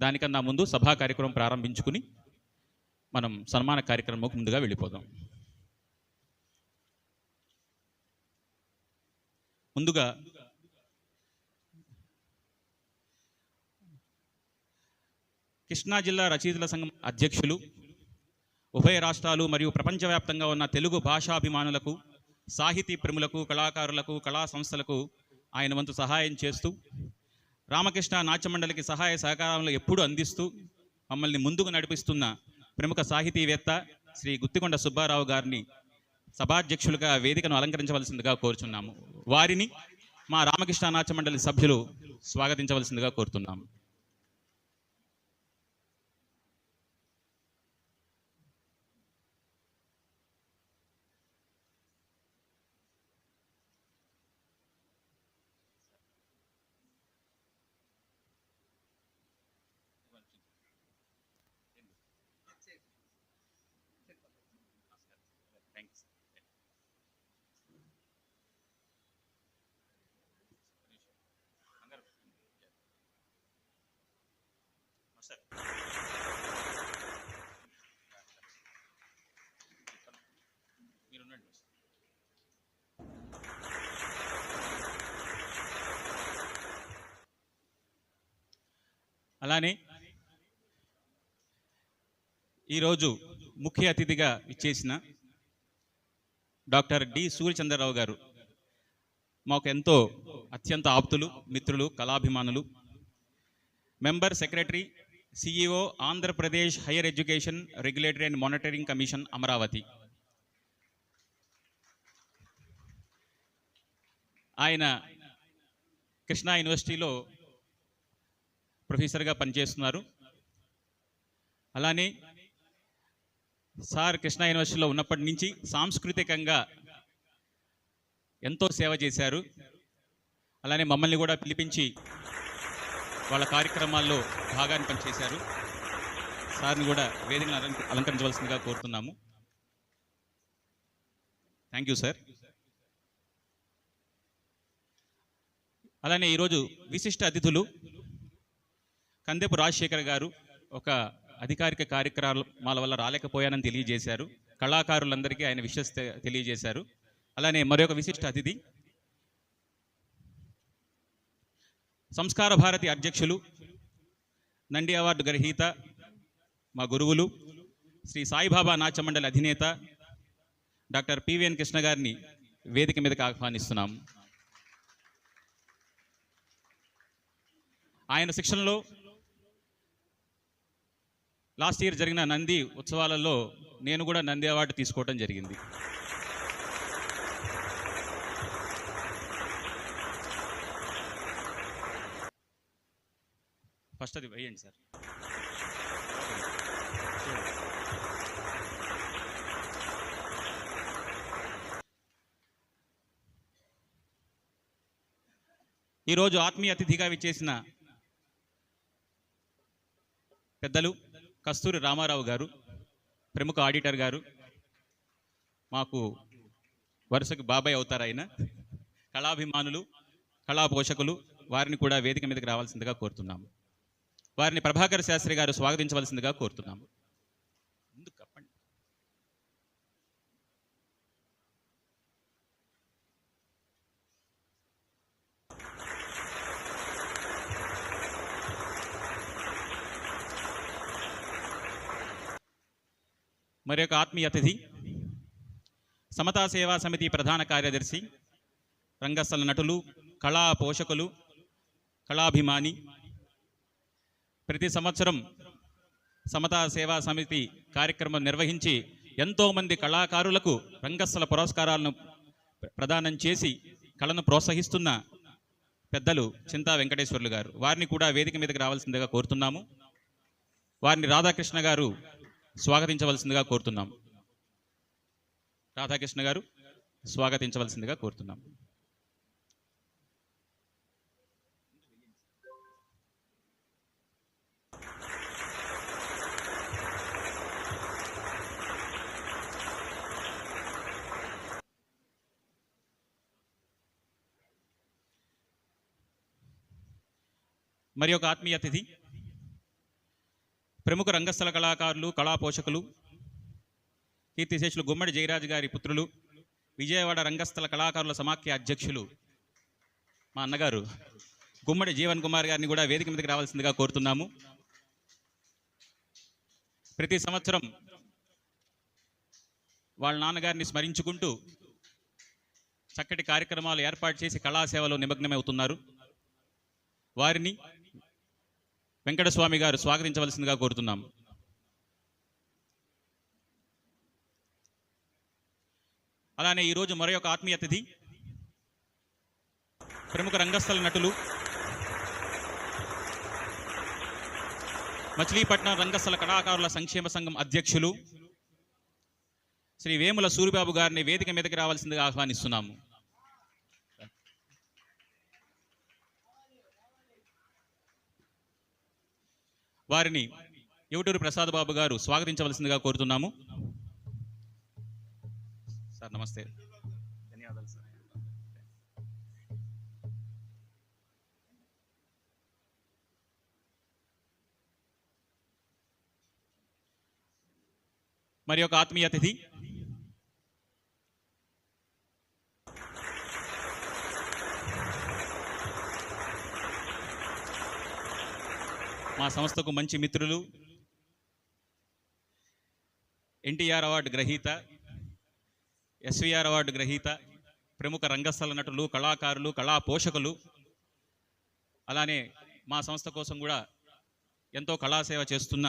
దానికన్నా ముందు సభా కార్యక్రమం ప్రారంభించుకుని మనం సన్మాన కార్యక్రమంకు ముందుగా వెళ్ళిపోదాం. ముందుగా కృష్ణా జిల్లా రచయితల సంఘం అధ్యక్షులు ఉభయ రాష్ట్రాలు మరియు ప్రపంచవ్యాప్తంగా ఉన్న తెలుగు భాషాభిమానులకు సాహితీ ప్రేములకు కళాకారులకు కళా సంస్థలకు ఆయన వంతు సహాయం చేస్తూ రామకృష్ణ నాట్య మండలికి సహాయ సహకారాలను ఎప్పుడూ అందిస్తూ మమ్మల్ని ముందుకు నడిపిస్తున్న ప్రముఖ సాహితీవేత్త శ్రీ గుత్తికొండ సుబ్బారావు గారిని సభాధ్యక్షులుగా వేదికను అలంకరించవలసిందిగా కోరుచున్నాము. వారిని మా రామకృష్ణ నాట్యమండలి సభ్యులు స్వాగతించవలసిందిగా కోరుతున్నాము. అలానే ఈరోజు ముఖ్య అతిథిగా ఇచ్చేసిన డాక్టర్ డి సూర్యచంద్రరావు గారు మాకు ఎంతో అత్యంత ఆప్తులు మిత్రులు కళాభిమానులు. Member secretary CEO Andhra Pradesh higher education regulatory and monitoring commission Amaravati ఆయన కృష్ణా యూనివర్సిటీలో ప్రొఫెసర్గా పనిచేస్తున్నారు. అలానే సార్ కృష్ణా యూనివర్సిటీలో ఉన్నప్పటి నుంచి సాంస్కృతికంగా ఎంతో సేవ చేశారు. అలానే మమ్మల్ని కూడా పిలిపించి వాళ్ళ కార్యక్రమాల్లో భాగాన్ని పనిచేశారు. సార్ని కూడా వేదికను అలంక- అలంకరించవలసిందిగా కోరుతున్నాము. థ్యాంక్ యూ సార్ అలానే ఈరోజు విశిష్ట అతిథులు కందెపు రాజశేఖర్ గారు ఒక అధికారిక కార్యక్రమాల వల్ల రాలేకపోయానని తెలియజేశారు. కళాకారులందరికీ ఆయన విషస్ తెలియజేశారు. అలానే మరొక విశిష్ట అతిథి సంస్కార భారతి అధ్యక్షులు నంది అవార్డు గ్రహీత మా గురువులు శ్రీ సాయిబాబా నాచమండలి మండలి అధినేత డాక్టర్ పివిఎన్ కృష్ణ గారిని వేదిక మీదకి ఆహ్వానిస్తున్నాం. ఆయన శిక్షణలో లాస్ట్ ఇయర్ జరిగిన నంది ఉత్సవాలలో నేను కూడా నంది అవార్డు తీసుకోవడం జరిగింది. ఫస్ట్ అది వేయండి సార్. ఈరోజు ఆత్మీయ అతిథిగా విచ్చేసిన పెద్దలు కస్తూరి రామారావు గారు ప్రముఖ ఆడిటర్ గారు మాకు వరుసకు బాబాయ్ అవుతారు ఆయన కళాభిమానులు కళా పోషకులు వారిని కూడా వేదిక మీదకి రావాల్సిందిగా కోరుతున్నాము. వారిని ప్రభాకర్ శాస్త్రి గారు స్వాగతించవలసిందిగా కోరుతున్నాము. మరి యొక్క ఆత్మీయ అతిథి సమతా సేవా సమితి ప్రధాన కార్యదర్శి రంగస్థల నటులు కళా పోషకులు కళాభిమాని ప్రతి సంవత్సరం సమతా సేవా సమితి కార్యక్రమం నిర్వహించి ఎంతోమంది కళాకారులకు రంగస్థల పురస్కారాలను ప్రదానం చేసి కళను ప్రోత్సహిస్తున్న పెద్దలు చింతా వెంకటేశ్వర్లు గారు. వారిని కూడా వేదిక మీదకి రావాల్సిందిగా కోరుతున్నాము. వారిని రాధాకృష్ణ గారు స్వాగతించవలసిందిగా కోరుతున్నాం రాధాకృష్ణ గారు స్వాగతించవలసిందిగా కోరుతున్నాం మరి ఒక ఆత్మీయ అతిథి ప్రముఖ రంగస్థల కళాకారులు కళా పోషకులు కీర్తిశేషులు గుమ్మడి జయరాజు గారి పుత్రులు విజయవాడ రంగస్థల కళాకారుల సమాఖ్య అధ్యక్షులు మా అన్నగారు గుమ్మడి జీవన్ కుమార్ గారిని కూడా వేదిక మీదకి రావాల్సిందిగా కోరుతున్నాము. ప్రతి సంవత్సరం వాళ్ళ నాన్నగారిని స్మరించుకుంటూ చక్కటి కార్యక్రమాలు ఏర్పాటు చేసి కళాసేవలో నిమగ్నమవుతున్నారు. వారిని వెంకటస్వామి గారు స్వాగతించవలసిందిగా కోరుతున్నాము అలానే ఈరోజు మరొక ఆత్మీయ అతిథి ప్రముఖ రంగస్థల నటులు మచిలీపట్నం రంగస్థల కళాకారుల సంక్షేమ సంఘం అధ్యక్షులు శ్రీ వేముల సూరిబాబు గారిని వేదిక మీదకి రావాల్సిందిగా ఆహ్వానిస్తున్నాము. వారిని యువటూరు ప్రసాద్ బాబు గారు స్వాగతించవలసిందిగా కోరుతున్నాము. సార్ నమస్తే. ధన్యవాదాలు సార్. మరి ఒక ఆత్మీయ అతిథి. మా సంస్థకు మంచి మిత్రులు. ఎన్టీఆర్ అవార్డు గ్రహీత ఎస్విఆర్ అవార్డు గ్రహీత ప్రముఖ రంగస్థల నటులు కళాకారులు కళా పోషకులు. అలానే మా సంస్థ కోసం కూడా ఎంతో కళాసేవ చేస్తున్న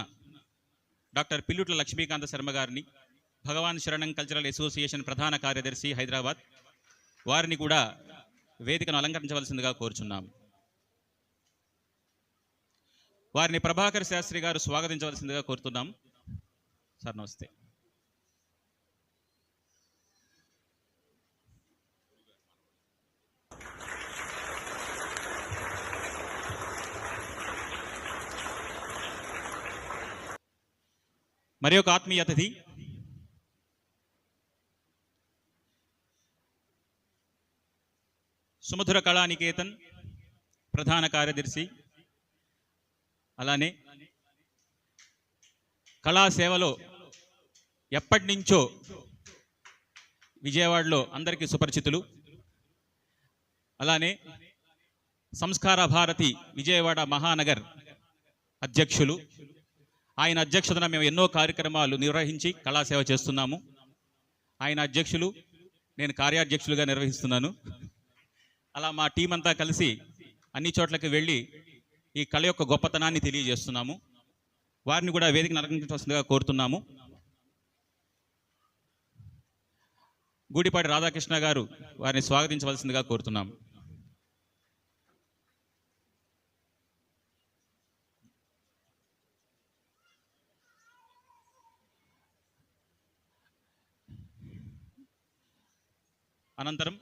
డాక్టర్ పిల్లుట్ల లక్ష్మీకాంత శర్మ గారిని భగవాన్ శరణం కల్చరల్ అసోసియేషన్ ప్రధాన కార్యదర్శి హైదరాబాద్ వారిని కూడా వేదికను అలంకరించవలసిందిగా కోరుచున్నాము. వారిని ప్రభాకర్ శాస్త్రి గారు స్వాగతించవలసిందిగా కోరుతున్నాం. సార్ నమస్తే. మరి ఒక ఆత్మీయ అతిథి. సుమధుర కళానికేతన్ ప్రధాన కార్యదర్శి. అలానే కళాసేవలో ఎప్పటి నుంచో విజయవాడలో అందరికీ సుపరిచితులు. అలానే సంస్కార భారతి విజయవాడ మహానగర్ అధ్యక్షులు. ఆయన అధ్యక్షతన మేము ఎన్నో కార్యక్రమాలు నిర్వహించి కళాసేవ చేస్తున్నాము. ఆయన అధ్యక్షులు నేను కార్యాధ్యక్షులుగా నిర్వహిస్తున్నాను. అలా మా టీం అంతా కలిసి అన్ని చోట్లకి వెళ్ళి ఈ కళ యొక్క గొప్పతనాన్ని తెలియజేస్తున్నాము. వారిని కూడా వేదికను అలంకరించవలసిందిగా కోరుతున్నాము. గూడిపాటి రాధాకృష్ణ గారు వారిని స్వాగతించవలసిందిగా కోరుతున్నాము. అనంతరం